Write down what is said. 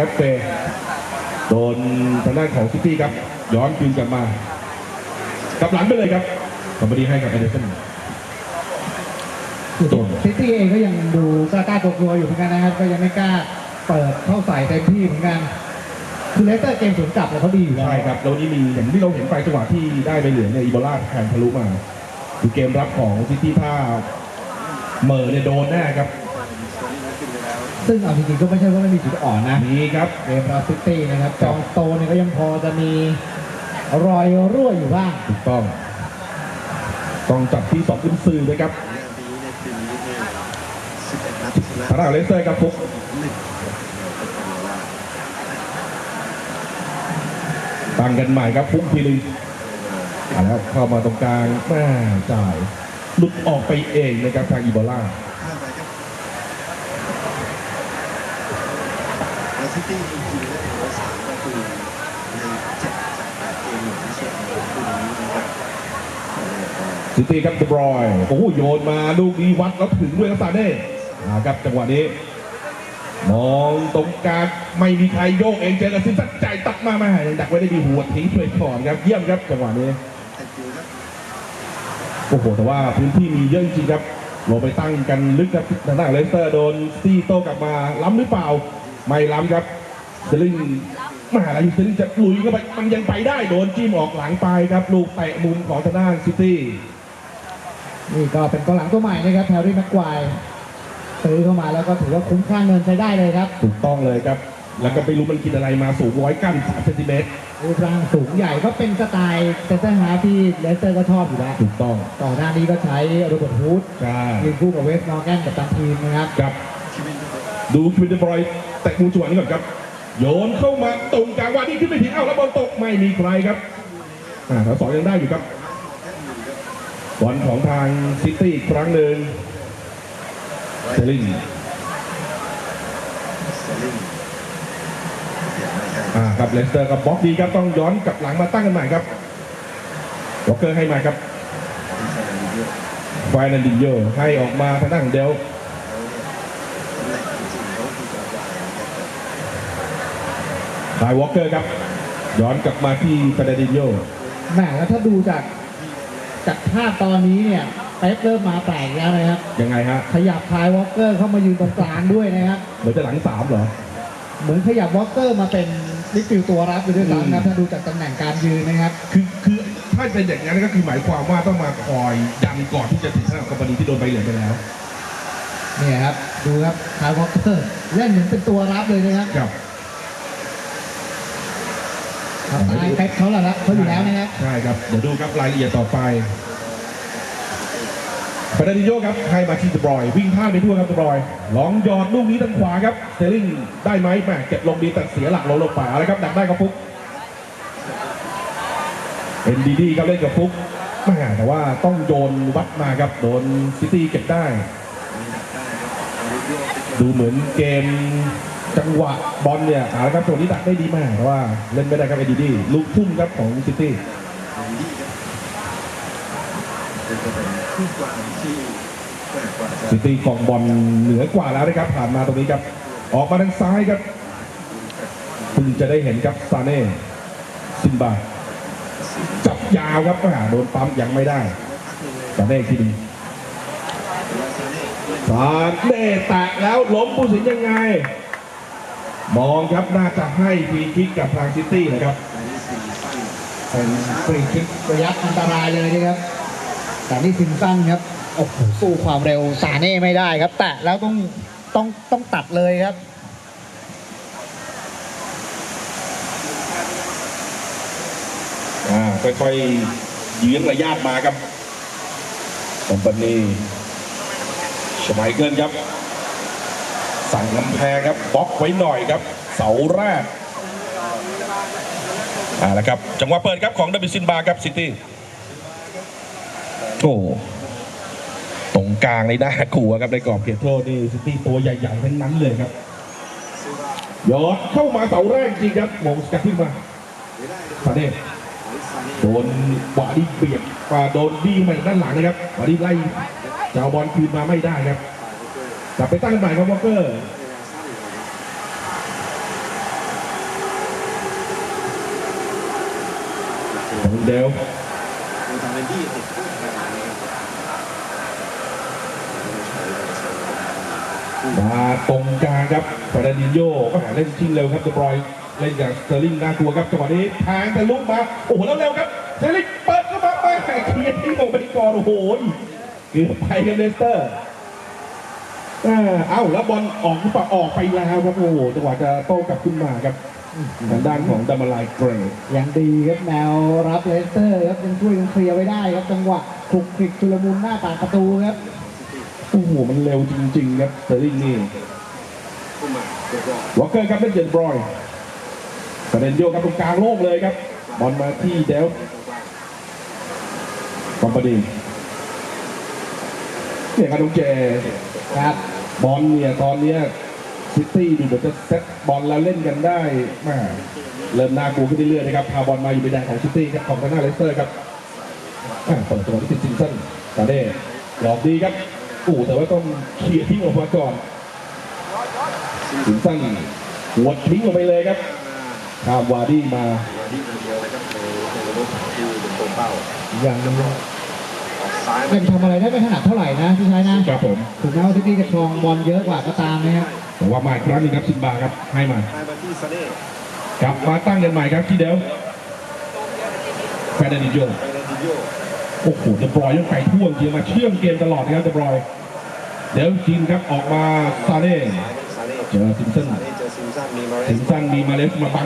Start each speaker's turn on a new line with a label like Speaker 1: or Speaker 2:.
Speaker 1: ครับเตะโดนทางด้านของซิตี้ครับ ย้อนคืนกลับมากลับหลังไปเลยครับคอมบดีให้กับเอเดอร์สันโดน
Speaker 2: ซิตี้เองก็ยังดูกล้าๆกลัวๆอยู่เหมือนกันนะครับ ก็ยังไม่กล้าเปิดเข้าใส่เต็มที่เหมือนกันคือเลสเตอร์เกมสวนกลับเนี่ยเขาดีอยู่แล้ว
Speaker 1: ใช่ครับแล้วนี่มีอย่างที่เราเห็นไปจังหวะที่ได้ไปเหลืองเนี่ยอีโบลาแทงทะลุมาดูเกมรับของซิตี้ถ้าเหมอเนี่ยโดนแน่ครับ
Speaker 2: ซึ่งเอาจริงๆก็ไม่ใช่ว่าไม่มีจุดอ่อนนะ
Speaker 1: นี่ครับ
Speaker 2: เกมรับซิตี้นะครับจองโตเนี่ยก็ยังพอจะมีรอยรั่วอยู่บ้าง
Speaker 1: ถูกต้อง ต้องจับที่สองขึ้นซื่อด้วยครับ
Speaker 3: ปีในปีนี้เนี่ย11นัดชนะ
Speaker 1: ทางด้านเลสเตอร์ครับฟุก
Speaker 3: หนึ่ง
Speaker 1: ตั้งกันใหม่ครับฟุกทีนึงอ่าแล้วเข้ามาตรงกลางแม่จ่ายหลุดออกไปเองนะครับทางอีโบลา
Speaker 3: ข้ามไปครับแล้ว ซิตี้จริงๆได้ถือว่าสามประตูในเจ็ดจากแปดเกมหลังสุดในคู่นี้นะครับ
Speaker 1: ซิตี้ครับเดบรอยโอ้โหโยนมาลูกนี้วัดแล้วถึงด้วยครับซาเน่ครับจังหวะนี้ มองตรงกลางไม่มีใครโยกเองเจอกับซิมสันใจตัดมาแม่ยังดักไว้ได้ดีหัวทิ้งช่วยก่อนครับเยี่ยมครับจังหวะนี้โอ้โหแต่ว่าพื้นที่มีเยอะจริงครับลงไปตั้งกันลึกครับทางด้านเลสเตอร์โดนซี่โต้กลับมาล้ำหรือเปล่า ไม่ล้ำครับเซลิงมหาลัยเซลิงจะลุยเข้าไปมันยังไปได้โดนจิ้มออกหลังไปครับ ลูกเตะมุมของทางด้านซิตี้
Speaker 2: นี่ก็เป็นกองหลังตัวใหม่นะครับแฮร์รี่แม็กควายซื้อเข้ามาแล้วก็ถือว่าคุ้มค่าเงินใช้ได้เลยครับ
Speaker 1: ถูกต้องเลยครับ แล้วก็ไม่รู้มันกินอะไรมาสูงร้อยกั้นสามเซนติเมตร
Speaker 2: รูปร่างสูงใหญ่ก็เป็นสไตล์เซนเตอร์ฮาร์ฟที่เลสเตอร์ก็ชอบอยู่แล้ว
Speaker 1: ถูกต้อง
Speaker 2: ก่อนหน้านี้ก็ใช้โรเบิร์ตฮูด
Speaker 1: ใช่
Speaker 2: ยืนคู่กับเวสต์มอร์แกนกับตันทีมนะครับ
Speaker 1: ดูควินเดบรอยแตะมุมจังหวะนี้ก่อนครับ โยนเข้ามาตรงกลางวันนี้ขึ้นไปถึงเอ้าแล้วบอลตกไม่มีใครครับอ่าแถวสองยังได้อยู่ครับบอลของทางซิตี้อีกครั้งหนึ่งเซลิง
Speaker 3: เซลิง
Speaker 1: อ่าครับเลสเตอร์กับบล็อกดีครับต้องย้อนกลับหลังมาตั้งกันใหม่ครับวอลเกอร์ให้มาครับ
Speaker 3: ที่ซาย
Speaker 1: ไฟนันดิโยให้ออกมาทางด้านของเดล
Speaker 3: เขาเนี่ยตำแหน่งจริงๆเขาคือจอวาย นะครับ
Speaker 1: ไยวอลเกอร์ครับ ย้อนกลับมาที่ไฟนันดินโย
Speaker 2: แหมแล้วถ้าดูจากจากภาพตอนนี้เนี่ยเป๊ปเริ่มมาแปลกแล้วนะครับ
Speaker 1: ยังไงฮะ
Speaker 2: ขยับคายวอลเกอร์เข้ามายืนตรงกลางด้วยนะครับ
Speaker 1: เหมือนจะหลังสามเหรอ
Speaker 2: เหมือนขยับวอลเกอร์มาเป็นลิฟิลตัวรับไปด้วยซ้ำนะครับถ้าดูจากตำแหน่งการยืนนะครับ
Speaker 1: คือคือถ้าเป็นอย่างนั้นก็คือหมายความว่าต้องมาคอยดันก่อนที่จะถึงทางกรณีที่โดนใบเหลืองไปแล้ว
Speaker 2: เนี่ยครับ ดูครับคายวอลเกอร์เล่นเหมือนเป็นตัวรับเลยนะครับ
Speaker 1: ครับ
Speaker 2: สไตล์เป๊ปเขาแหละครับเขาอยู่แล้วนะครับ
Speaker 1: ใช่ครับ เดี๋ยวดูครับรายละเอียดต่อไปฟานาดิโยครับให้มาที่เดบรอย วิ่งพลาดไปทั่วครับเดบรอยลองหยอดลูกนี้ทางขวาครับเซลิงได้ไหมแหม่เก็บลงดีแต่เสียหลักลงลงป่าแล้วครับดักได้กับฟุกเป็นดีดีครับเล่นกับฟุกแหม่แต่ว่าต้องโยนวัดมาครับโดนซิตี้เก็บได้
Speaker 3: มีดักได้ครับอาริโยติโก
Speaker 1: ดูเหมือนเกม จังหวะบอลเนี่ยเอาละครับตัวนี้ดักได้ดีมากแต่ว่าเล่นไม่ได้ครับเอดีดีลูกทุ่มครับของซิตี้
Speaker 3: ดีครับเป็นตัวเป็นคู่กลางที่แปลกกว่าจะ
Speaker 1: ซิตี้ของบอลเหนือกว่าแล้วนะครับผ่านมาตรงนี้ครับ ออกมาทางซ้ายครับเพิ่งจะได้เห็นครับซาเน่ซินบาจับยาวครับโดนปั๊มยังไม่ได้ซาเน่อีกทีหนึงซาเน่แตะแล้วล้มผู้สินยังไง มองครับน่าจะให้ฟรีคิกกับทางซิตี้นะครับ
Speaker 2: เป็นฟรีคิกระยะอันตรายเลยนะครับแต่นี่ซิมสันครับโอ้โหสู้ความเร็วซาเน่ไม่ได้ครับ แตะแล้วต้องต้องต้องตัดเลยครับ
Speaker 1: อ่าค่อยๆยืนระยะมาครับคอมปานีชไมเกิลครับ สั่งกำแพงครับบล็อกไว้หน่อยครับ เสาแรกอ่าแล้วครับจังหวะเปิดครับของดับบิซินบาครับซิตี้โอ้ตรงกลางในน่ากลัวครับในกรอบเขตโทษนี่ซิตี้ตัวใหญ่ๆทั้งนั้นเลยครับยอดเข้ามาเสาแรกจริงครับมงสกัดขึ้นมาซาเน่โดนวาดีเบียดมาโดนดีมาจากด้านหลังนะครับวาดีไล่จะเอาบอลคืนมาไม่ได้ครับ กลับไปตั้งใหม่ครับวอลเกอร์ขงเดี
Speaker 3: ยติ
Speaker 1: มาตรงกลางครับฟาดานิโยก็หาเล่นชิ้นเร็วครับเดบรอยเล่นอย่างสเตอร์ลิงน่ากลัวครับจังหวะนี้ทางแต่ลุกมา โอ้โหแล้วเร็วครับสเตอร์ลิงเปิดเข้ามาไปเคลียร์ที่ลงไปที่กอโอ้โหเกือบไปกันเลสเตอร์ เอ้าแล้วบอลออกหรือเปล่าออกไปแล้วครับโอ้โหจังหวะจะโต้กลับขึ้นมาครับทางด้านของดามาลายเกรย์
Speaker 2: ยังดีครับแนวรับเลสเตอร์ครับยังช่วยกันเคลียร์ไว้ได้ครับจังหวะคลุกคลิกชุลมุนหน้าปากประตูครับ
Speaker 1: โอ้โหมันเร็วจริงๆครับสเตอร์ลิงนี่
Speaker 3: คู่มาเรียบร้อย
Speaker 1: วอลเกอร์ครับเล่นเจนบรอยฟาร์ดินโยครับตรงกลางโลกเลยครับบอลมาที่เดลคอมพานีเนี่ยครับน้องเจ
Speaker 2: ครับ
Speaker 1: บอลเนี่ยตอนเนี้ยซิตี้ดูเหมือนจะเซตบอลแล้วเล่นกันได้แมาเริ่มน่ากลัวขึ้นเรื่อยๆนะครับพาบอลมาอยู่ในแดนของซิตี้ครับของทางหน้าเลสเตอร์ครับอ่าเปิดตัวที่ติดซิมสันตาเด้หลอกดีครับอู้แต่ว่าต้องเคลียร์ทิ้งออกมาก่อนซิมสันหัวดทิ้งลงไปเลยครับข้ามวาร์ดี้มา
Speaker 3: ที่คนเดียวนะครับในในระบบที่เป็นตัวเป้า
Speaker 2: อย่างหนึง
Speaker 3: ออก ซ้าย
Speaker 2: ยังทำอะไรได้ไม่ถนัดเท่าไหร่นะพี่ชายนะครับ
Speaker 1: ผม
Speaker 2: ถึงแม้ว่าซิตี้จะครองบอลเยอะกว่าก็ตามนะครับ
Speaker 1: แต่ว่ามาอีกครั้งหนึงครับซิมบาครับให้มา
Speaker 3: ให้มาที่ซาเน่
Speaker 1: กลับมาตั้งกันใหม่ครับที่เดลแฟนดิโย
Speaker 3: ไปในดิโย
Speaker 1: โอ้โหเดบรอยยังไปท่วงเกียร์มาเชื่อมเกมตลอดนะครับเดบรอย เดี๋ยวจินครับออกมาซาเน่
Speaker 3: ซาเน่
Speaker 1: เจอซิมสัน
Speaker 3: ซาเน่เจอซิมซันมีมาเร
Speaker 1: ซิ
Speaker 3: ส
Speaker 1: มสันมีมาเลสมาบัง